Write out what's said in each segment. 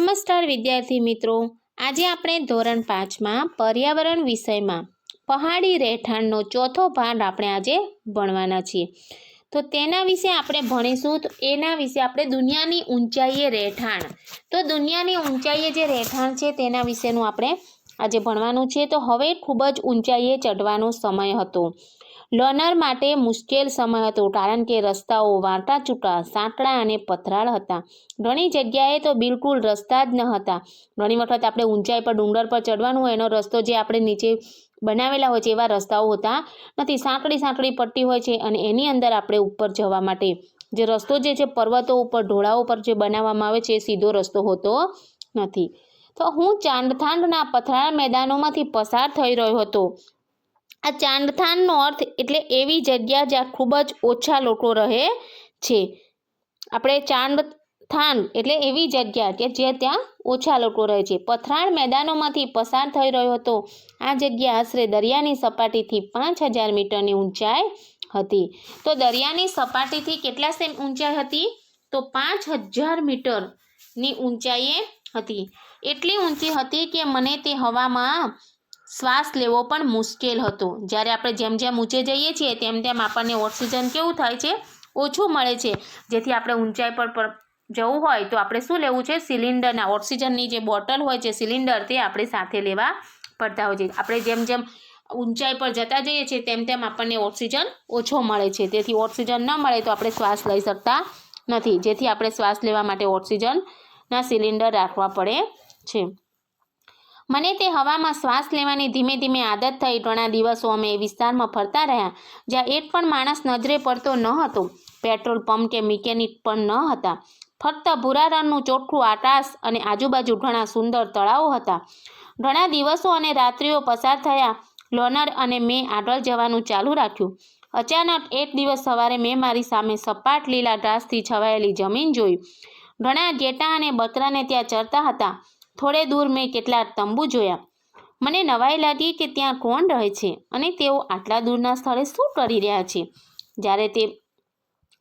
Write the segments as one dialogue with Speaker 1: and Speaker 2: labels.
Speaker 1: નમસ્કાર વિદ્યાર્થી મિત્રો. આજે આપણે ધોરણ પાંચમાં પર્યાવરણ વિષયમાં પહાડી રહેઠાણનો ચોથો ભાગ આપણે આજે ભણવાના છીએ. તો તેના વિશે આપણે ભણીશું. તો એના વિશે આપણે દુનિયાની ઊંચાઈએ રહેઠાણ. તો દુનિયાની ઊંચાઈએ જે રહેઠાણ છે તેના વિશેનું આપણે આજે ભણવાનું છે. તો હવે ખૂબ જ ઊંચાઈએ ચઢવાનો સમય હતો. લર્નર માટે મુશ્કેલ સમય હતો કારણ કે રસ્તાઓ વાંટા ચૂટા સાંકડા અને પથરાળ હતા. ઘણી જગ્યાએ તો બિલકુલ રસ્તા જ ન હતા. ઘણી વખત આપણે ઊંચાઈ પર, ડુંગર પર ચડવાનું હોય એનો રસ્તો જે આપણે નીચે બનાવેલા હોય છે એવા રસ્તાઓ હોતા નથી. સાંકડી સાંકડી પટ્ટી હોય છે અને એની અંદર આપણે ઉપર જવા માટે જે રસ્તો જે છે, પર્વતો ઉપર ઢોળાઓ પર જે બનાવવામાં આવે છે એ સીધો રસ્તો હોતો નથી. તો હું ચાંદથાંડના પથરાળ મેદાનોમાંથી પસાર થઈ રહ્યો હતો. આ ચાંદથાનનો અર્થ એટલે એવી જગ્યા જ્યાં ખૂબ જ ઓછા લોકો રહે છે. આપણે ચાંદથાન એટલે એવી જગ્યા કે જે ત્યાં ઓછા લોકો રહે છે. પથરાળ મેદાનોમાંથી પસાર થઈ રહ્યો હતો. આ જગ્યા આશરે દરિયાની સપાટીથી પાંચ હજાર મીટરની ઊંચાઈ હતી. તો દરિયાની સપાટીથી કેટલા સેમ ઊંચાઈ હતી? તો પાંચ હજાર મીટરની ઊંચાઈએ હતી. એટલી ઊંચી હતી કે મને તે હવામાં શ્વાસ લેવો પણ મુશ્કેલ હતો. જ્યારે આપણે જેમ જેમ ઊંચે જઈએ છીએ, તેમ તેમ આપણને ઓક્સિજન કેવું થાય છે? ઓછું મળે છે. જેથી આપણે ઊંચાઈ પર જવું હોય તો આપણે શું લેવું છે? સિલિન્ડરના ઓક્સિજનની જે બોટલ હોય છે, સિલિન્ડર તે આપણે સાથે લેવા પડતા હોય છે. આપણે જેમ જેમ ઊંચાઈ પર જતા જઈએ છીએ, તેમ તેમ આપણને ઓક્સિજન ઓછો મળે છે. તેથી ઓક્સિજન ન મળે તો આપણે શ્વાસ લઈ શકતા નથી. જેથી આપણે શ્વાસ લેવા માટે ઓક્સિજનના સિલિન્ડર રાખવા પડે છે. મને તે હવામાં શ્વાસ લેવાની ધીમે ધીમે આદત થઈ. ઘણા દિવસો અમે એ વિસ્તારમાં ફરતા રહ્યા, જ્યાં એક પણ માણસ નજરે પડતો ન હતો. પેટ્રોલ પંપ કે મિકેનિક પણ ન હતા. ફક્ત ભૂરા રંગનું ચોખ્ખું આકાશ અને આજુબાજુ ઘણા સુંદર તળાવો હતા. ઘણા દિવસો અને રાત્રિઓ પસાર થયા. લોનર અને મેં આગળ જવાનું ચાલુ રાખ્યું. અચાનક એક દિવસ સવારે મેં મારી સામે સપાટ લીલા ઘાસથી છવાયેલી જમીન જોઈ. ઘણા ગેટા અને બકરાને ત્યાં ચરતા હતા. થોડે દૂર મેં કેટલાક તંબુ જોયા. મને નવાઈ લાગી કે ત્યાં કોણ રહે છે અને તેઓ આટલા દૂરના સ્થળે શું કરી રહ્યા છે? જ્યારે તે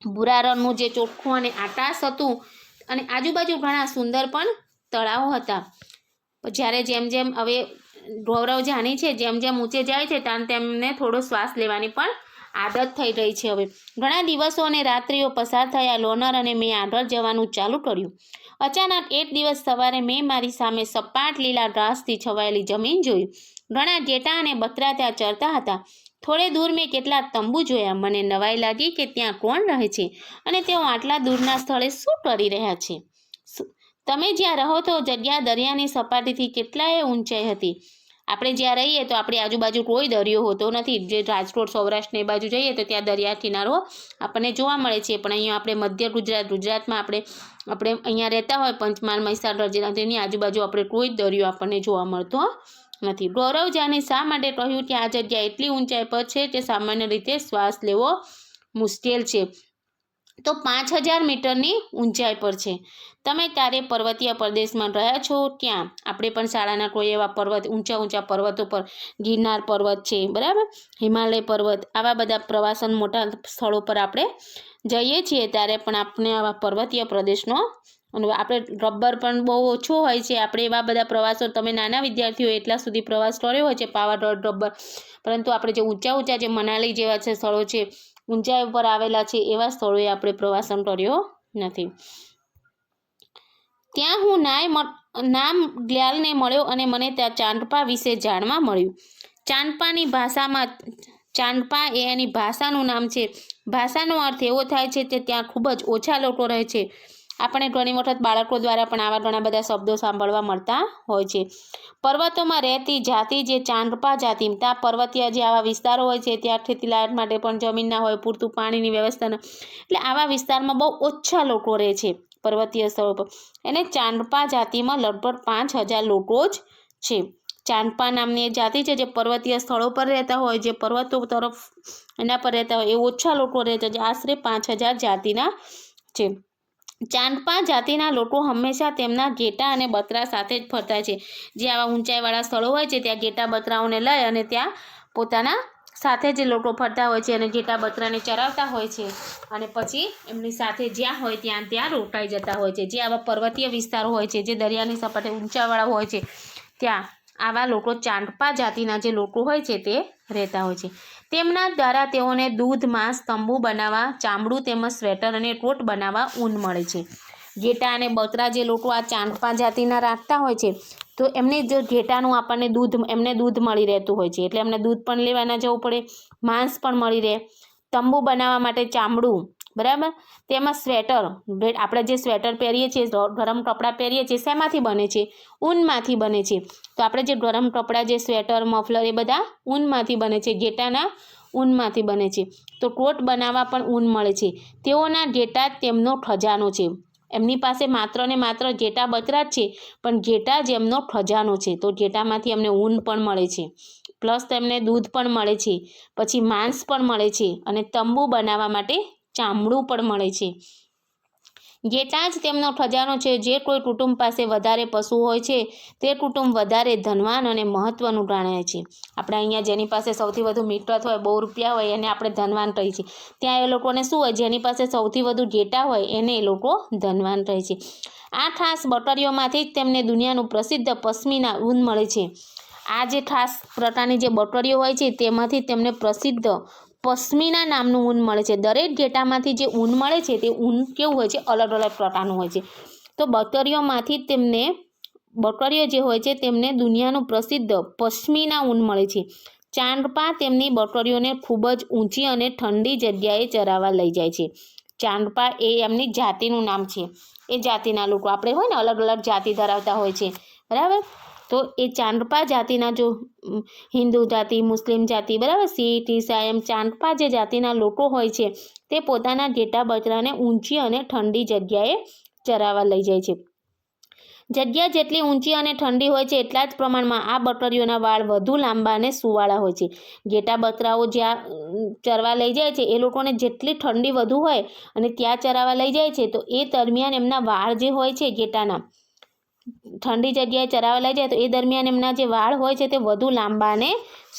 Speaker 1: ભૂરા રંગનું જે ચોખ્ખું અને આકાશ હતું અને આજુબાજુ ઘણા સુંદર પણ તળાવો હતા. જ્યારે જેમ જેમ હવે ગૌરવ જાણી છે, જેમ જેમ ઊંચે જાય છે તેમ તેમને થોડો શ્વાસ લેવાની પણ આદત થઈ રહી છે હવે. ઘણા દિવસો અને રાત્રિઓ પસાર થયા, લોનર અને મેં આગળ જવાનું ચાલુ કર્યું. અચાનક એક દિવસ સવારે મેં મારી સામે સપાટ લીલા ઘાસથી છવાયેલી જમીન જોઈ. ઘણા ઘેટા અને બકરા ત્યાં ચરતા હતા. થોડે દૂર મેં કેટલાક તંબુ જોયા. મને નવાઈ લાગી કે ત્યાં કોણ રહે છે અને તેઓ આટલા દૂરના સ્થળે શું કરી રહ્યા છે? તમે જ્યાં રહો તો જગ્યા દરિયાની સપાટીથી કેટલાય ઊંચાઈ હતી. આપણે જ્યાં રહીએ તો આપણી આજુબાજુ કોઈ દરિયો હોતો નથી. જે રાજકોટ સૌરાષ્ટ્રની બાજુ જઈએ તો ત્યાં દરિયા કિનારો આપણને જોવા મળે છે. પણ અહીંયા આપણે મધ્ય ગુજરાત, ગુજરાતમાં આપણે આપણે અહીંયા રહેતા હોય પંચમહાલ મહીસાગર જિલ્લા તેની આજુબાજુ આપણે કોઈ દરિયો આપણને જોવા મળતો નથી. ગૌરવ જાને શા માટે કહ્યું કે આ જગ્યા એટલી ઊંચાઈ પર છે કે સામાન્ય રીતે શ્વાસ લેવો મુશ્કેલ છે? તો પાંચ હજાર મીટરની ઊંચાઈ પર છે. તમે ત્યારે પર્વતીય પ્રદેશમાં રહ્યા છો ત્યાં. આપણે પણ શાળાના કોઈ એવા પર્વત, ઊંચા ઊંચા પર્વતો પર ગિરનાર પર્વત છે, બરાબર? હિમાલય પર્વત, આવા બધા પ્રવાસન મોટા સ્થળો પર આપણે જઈએ છીએ ત્યારે પણ આપણે આવા પર્વતીય પ્રદેશનો અને આપણે રબર પણ બહુ ઓછો હોય છે. આપણે એવા બધા પ્રવાસો, તમે નાના વિદ્યાર્થીઓ એટલા સુધી પ્રવાસ કર્યો હોય છે, પાવાગઢ, રબર. પરંતુ આપણે જે ઊંચા ઊંચા જે મનાલી જેવા છે સ્થળો છે ઊંચાઈ ઉપર આવેલા છે એવા સ્થળોએ આપણે પ્રવાસન કર્યો નથી. ત્યાં હું નાય નામ ગ્યાલને મળ્યો અને મને ત્યાં ચાંદપા વિશે જાણવા મળ્યું. ચાંદપાની ભાષામાં, ચાંદપા એ એની ભાષાનું નામ છે. ભાષાનો અર્થ એવો થાય છે કે ત્યાં ખૂબ જ ઓછા લોકો રહે છે. આપણે ઘણી વખત બાળકો દ્વારા પણ આવા ઘણા બધા શબ્દો સાંભળવા મળતા હોય છે. પર્વતોમાં રહેતી જાતિ જે ચાંદપા જાતિ ત્યાં પર્વતીય જે આવા વિસ્તારો હોય છે, ત્યાં ખેતીલાયક માટે પણ જમીન ના હોય, પૂરતું પાણીની વ્યવસ્થા એટલે આવા વિસ્તારમાં બહુ ઓછા લોકો રહે છે પર્વતીય સ્થળો પર. એને ચાંદપા જાતિમાં લગભગ પાંચ હજાર લોકો જ છે. ચાંદપા નામની એ જાતિ છે જે પર્વતીય સ્થળો પર રહેતા હોય, જે પર્વતો તરફ એના પર રહેતા હોય, એ ઓછા લોકો રહે છે, જે આશરે પાંચ હજાર જાતિના છે. ચાંદપા જાતિના લોકો હંમેશા તેમના ઘેટા અને બકરા સાથે જ ફરતા છે. જે આવા ઊંચાઈવાળા સ્થળો હોય છે, ત્યાં ઘેટા બકરાઓને લઈ અને ત્યાં પોતાના સાથે જ લોકો ફરતા હોય છે અને ઘેટા બકરાને ચરાવતા હોય છે. અને પછી એમની સાથે જ્યાં હોય ત્યાં ત્યાં રોકાઈ જતા હોય છે. જે આવા પર્વતીય વિસ્તારો હોય છે, જે દરિયાની સપાટે ઊંચાવાળા હોય છે, ત્યાં આવા લોકો ચાંદપા જાતિના જે લોકો હોય છે તે રહેતા હોય છે. તેમના દ્વારા તેઓને દૂધ, માંસ, તંબુ બનાવવા, ચામડું તેમજ સ્વેટર અને કોટ બનાવવા ઊન મળે છે. ઘેટા અને બકરા જે લોકો આ ચાંદપા જાતિના રાખતા હોય છે, તો એમને જો ઘેટાનું આપણને દૂધ, એમને દૂધ મળી રહેતું હોય છે. એટલે એમને દૂધ પણ લેવાના જવું પડે, માંસ પણ મળી રહે. તંબુ બનાવવા માટે ચામડું બરાબર? તેમાં સ્વેટર આપણે જે સ્વેટર પહેરીએ છીએ ગરમ કપડાં પહેરીએ છીએ, શેમાંથી બને છે? ઊનમાંથી બને છે. તો આપણે જે ગરમ કપડાં, જે સ્વેટર, મફલર એ બધા ઊનમાંથી બને છે. ઘેટાના ઊનમાંથી બને છે. તો કોટ બનાવવા પણ ઊન મળે છે. તેઓના ઘેટા તેમનો ખજાનો છે. એમની પાસે માત્ર ને માત્ર ઘેટા બકરા જ છે, પણ ઘેટા જ એમનો ખજાનો છે. તો ઘેટામાંથી એમને ઊન પણ મળે છે. પ્લસ તેમને દૂધ પણ મળે છે. પછી માંસ પણ મળે છે. અને તંબુ બનાવવા માટે ચામડું પણ મળે છે. ઘેટા જ તેમનો ખજાનો છે. જે કોઈ કુટુંબ પાસે વધારે પશુ હોય છે, તે કુટુંબ વધારે ધનવાન અને મહત્ત્વનું ગણાય છે. આપણે અહીંયા જેની પાસે સૌથી વધુ મિલકત હોય, બહુ રૂપિયા હોય, એને આપણે ધનવાન કહીએ છીએ. ત્યાં એ લોકોને શું હોય, જેની પાસે સૌથી વધુ ગેટા હોય, એને એ લોકો ધનવાન કહે છે. આ ખાસ બકરીઓમાંથી જ તેમને દુનિયાનું પ્રસિદ્ધ પશ્મિના ઊન મળે છે. આ જે ખાસ પ્રકારની જે બકરીઓ હોય છે, તેમાંથી તેમને પ્રસિદ્ધ પશ્મિના નામનું ઊન મળે છે. દરેક ઘેટામાંથી જે ઊન મળે છે તે ઊન કેવું હોય છે? અલગ અલગ પ્રકારનું હોય છે. તો બકરીઓમાંથી તેમને, બકરીઓ જે હોય છે તેમને દુનિયાનું પ્રસિદ્ધ પશ્મિના ઊન મળે છે. ચાંદપા તેમની બકરીઓને ખૂબ જ ઊંચી અને ઠંડી જગ્યાએ ચરાવવા લઈ જાય છે. ચાંદપા એ એમની જાતિનું નામ છે. એ જાતિના લોકો. આપણે હોય ને અલગ અલગ જાતિ ધરાવતા હોય છે. બરાબર? તો એ ચાંદપા જાતિના જો હિન્દુ જાતિ, મુસ્લિમ જાતિ, બરાબર? શીખ, ઈસાઈ એમ ચાંદપા જે જાતિના લોકો હોય છે, તે પોતાના ઘેટા બકરાને ઊંચી અને ઠંડી જગ્યાએ ચરાવવા લઈ જાય છે. જગ્યા જેટલી ઊંચી અને ઠંડી હોય છે, એટલા જ પ્રમાણમાં આ બકરીઓના વાળ વધુ લાંબા અને સુવાળા હોય છે. ઘેટા બકરાઓ જ્યાં ચરવા લઈ જાય છે, એ લોકોને જેટલી ઠંડી વધુ હોય અને ત્યાં ચરાવવા લઈ જાય છે, તો એ દરમિયાન એમના વાળ જે હોય છે, ઘેટાના ઠંડી જગ્યાએ ચરાવવા લઈ જાય તો એ દરમિયાન એમના જે વાળ હોય છે તે વધુ લાંબા અને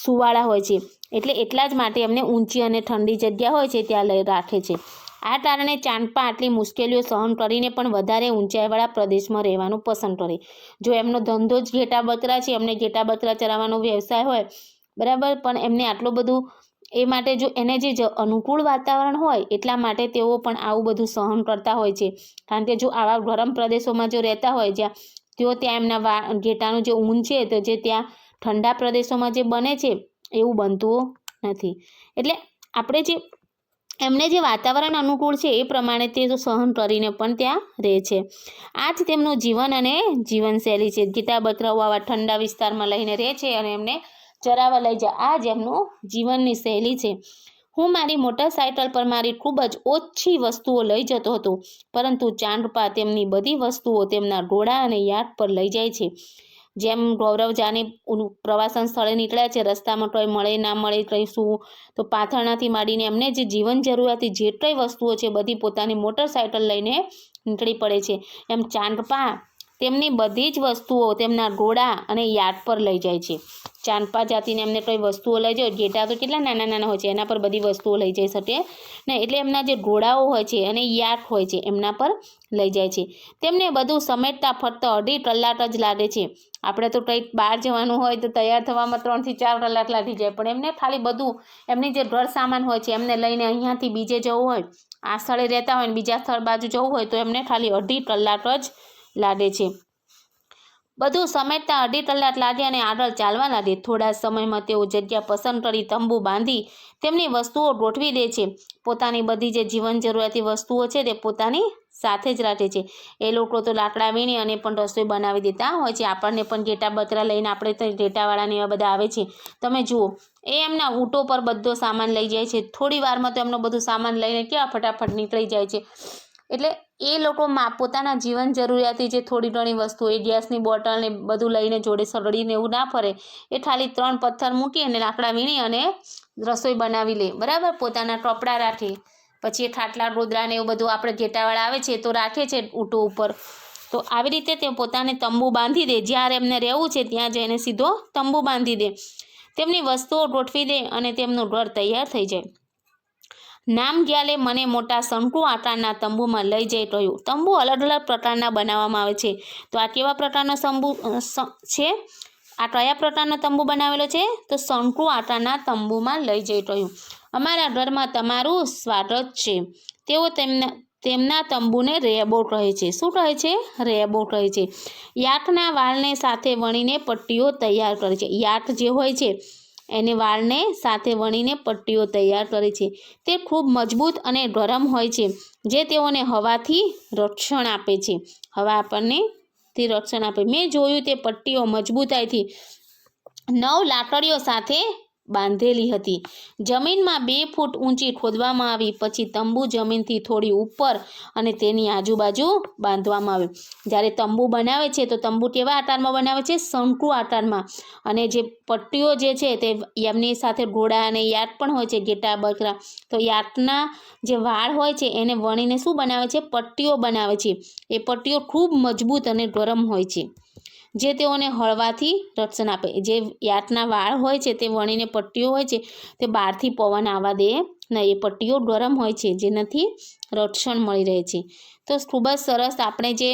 Speaker 1: સુવાળા હોય છે. એટલે એટલા જ માટે એમને ઊંચી અને ઠંડી જગ્યા હોય છે ત્યાં લઈ રાખે છે. આ કારણે ચાંદપા આટલી મુશ્કેલીઓ સહન કરીને પણ વધારે ઊંચાઈવાળા પ્રદેશમાં રહેવાનું પસંદ કરે. જો એમનો ધંધો જ ઘેટા બકરા છે, એમને ઘેટા બકરા ચરાવવાનો વ્યવસાય હોય, બરાબર? પણ એમને આટલું બધું એ માટે જો એને જે અનુકૂળ વાતાવરણ હોય, એટલા માટે તેઓ પણ આવું બધું સહન કરતા હોય છે. કારણ કે જો આવા ગરમ પ્રદેશોમાં જો રહેતા હોય, જ્યાં તેઓ ત્યાં એમના વા ઘેટાનું જે ઊન છે, તો જે ત્યાં ઠંડા પ્રદેશોમાં જે બને છે, એવું બનતું નથી. એટલે આપણે જે, એમને જે વાતાવરણ અનુકૂળ છે, એ પ્રમાણે તે સહન કરીને પણ ત્યાં રહે છે. આ જ તેમનું જીવન અને જીવનશૈલી છે. ગીતા બકરાઓ આવા ઠંડા વિસ્તારમાં લઈને રહે છે અને એમને ચરાવવા લઈ જાય આ જ એમનું જીવનની શૈલી છે. હું મારી મોટરસાયકલ પર મારી ખૂબ જ ઓછી વસ્તુઓ લઈ જતો હતો, પરંતુ ચાંદપા તેમની બધી વસ્તુઓ તેમના ઘોડા અને યાટ પર લઈ જાય છે. જેમ ગૌરવ જાની પ્રવાસન સ્થળે નીકળ્યા છે, રસ્તામાં કંઈ મળે ના મળે કંઈ શું તો પાથરણાથી માંડીને એમને જે જીવન જરૂરિયાતી જે કંઈ વસ્તુઓ છે, બધી પોતાની મોટરસાયકલ લઈને નીકળી પડે છે. એમ ચાંદપા તેમની બધી જ વસ્તુઓ તેમના ઘોડા અને યાર્ડ પર લઈ જાય છે. ચાંદપા જાતિને એમને કોઈ વસ્તુઓ લઈ જાય, ઘેટા તો કેટલા નાના નાના હોય છે, એના પર બધી વસ્તુઓ લઈ જઈ શકે ને એટલે એમના જે ઘોડાઓ હોય છે અને યાટ હોય છે એમના પર લઈ જાય છે. તેમને બધું સમેટતા ફક્ત અઢી કલાક જ લાગે છે. આપણે તો કંઈક બહાર જવાનું હોય તો તૈયાર થવામાં ત્રણથી ચાર કલાક લાગી જાય, પણ એમને ખાલી બધું એમની જે ઘર સામાન હોય છે એમને લઈને અહીંયાથી બીજે જવું હોય, આ સ્થળે રહેતા હોય ને બીજા સ્થળ બાજુ જવું હોય તો એમને ખાલી અઢી કલાક જ લાગે છે. બધું સમેટતા અઢી કલાક લાગે અને આગળ ચાલવા લાગે. થોડા સમયમાં તેઓ જગ્યા પસંદ કરી તંબુ બાંધી તેમની વસ્તુઓ ગોઠવી દે છે. પોતાની બધી જે જીવન જરૂરિયાતી વસ્તુઓ છે તે પોતાની સાથે જ રાખે છે. એ લોકો તો લાકડા વીણી અને પણ રસોઈ બનાવી દેતા હોય છે. આપણને પણ ઘેટા બકરા લઈને આપણે તો ઘેટાવાળાને એવા બધા આવે છે. તમે જુઓ, એ એમના ઊંટો પર બધો સામાન લઈ જાય છે. થોડી વારમાં તો એમનો બધું સામાન લઈને ક્યાં ફટાફટ નીકળી જાય છે. એટલે એ લોકો પોતાના જીવન જરૂરિયાતી જે થોડી ઘણી વસ્તુ એ ગેસની બોટલ ને બધું લઈને જોડે સગડીને એવું ના ફરે, એ ખાલી ત્રણ પથ્થર મૂકી અને લાકડા વીણી અને રસોઈ બનાવી લે. બરાબર? પોતાના કપડાં રાખે. પછી એ ખાટલા, ગોદરા ને એવું બધું આપણે ઘેટાવાળા આવે છે, તો રાખે છે ઊંટો ઉપર. તો આવી રીતે તે પોતાને તંબુ બાંધી દે. જ્યારે એમને રહેવું છે, ત્યાં જઈને સીધો તંબુ બાંધી દે. તેમની વસ્તુઓ ગોઠવી દે અને તેમનું ઘર તૈયાર થઈ જાય. નામ ગ્યાલે મને મોટા શંકુ આકારના તંબુમાં લઈ જઈ કહ્યું તંબુ અલગ અલગ પ્રકારના બનાવવામાં આવે છે. તો આ કેવા પ્રકારનો તંબુ છે? આ કયા પ્રકારનો તંબુ બનાવેલો છે? તો શંકુ આકારના તંબુમાં લઈ જઈ કહ્યું અમારા ઘરમાં તમારું સ્વાગત છે. તેઓ તેમના તેમના તંબુને રેબો કહે છે. શું કહે છે? રેબો કહે છે. યાકના વાળને સાથે વણીને પટ્ટીઓ તૈયાર કરે છે. યાક જે હોય છે એને વાળને સાથે વણીને પટ્ટીઓ તૈયાર કરે છે. તે ખૂબ મજબૂત અને ગરમ હોય છે, જે તેઓને હવાથી રક્ષણ આપે છે. હવા આપણને તે રક્ષણ આપે. મેં જોયું તે પટ્ટીઓ મજબૂતાઈથી નવ લાકડીઓ સાથે બાંધેલી હતી. જમીનમાં બે ફૂટ ઊંચી ખોદવામાં આવી. પછી તંબુ જમીનથી થોડી ઉપર અને તેની આજુબાજુ બાંધવામાં આવ્યું. જ્યારે તંબુ બનાવે છે, તો તંબુ કેવા આકારમાં બનાવે છે? શંકુ આકારમાં. અને જે પટ્ટીઓ જે છે, તે એમની સાથે ઘોડા અને યાદ પણ હોય છે, ગેટા, બકરા. તો યાદના જે વાળ હોય છે, એને વણીને શું બનાવે છે? પટ્ટીઓ બનાવે છે. એ પટ્ટીઓ ખૂબ મજબૂત અને ગરમ હોય છે. જે તેઓને હળવાથી રક્ષણ આપે. જે યાતના વાળ હોય છે, તે વણીને પટ્ટીઓ હોય છે, તે બહારથી પવન આવવા દે નહીં. એ પટ્ટીઓ ગરમ હોય છે, જેનાથી રક્ષણ મળી રહે છે. તો ખૂબ જ સરસ આપણે જે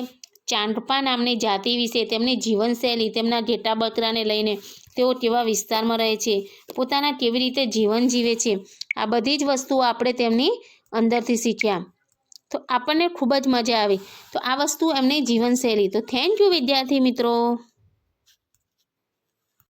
Speaker 1: ચાંદપા નામની જાતિ વિશે, તેમની જીવનશૈલી, તેમના ઘેટા બકરાને લઈને તેઓ કેવા વિસ્તારમાં રહે છે, પોતાના કેવી રીતે જીવન જીવે છે, આ બધી જ વસ્તુઓ આપણે તેમની અંદરથી શીખ્યા. તો આપણને ખૂબ જ મજા આવી. તો આ વસ્તુ એમની જીવનશૈલી. તો થેન્ક યુ વિદ્યાર્થી મિત્રો.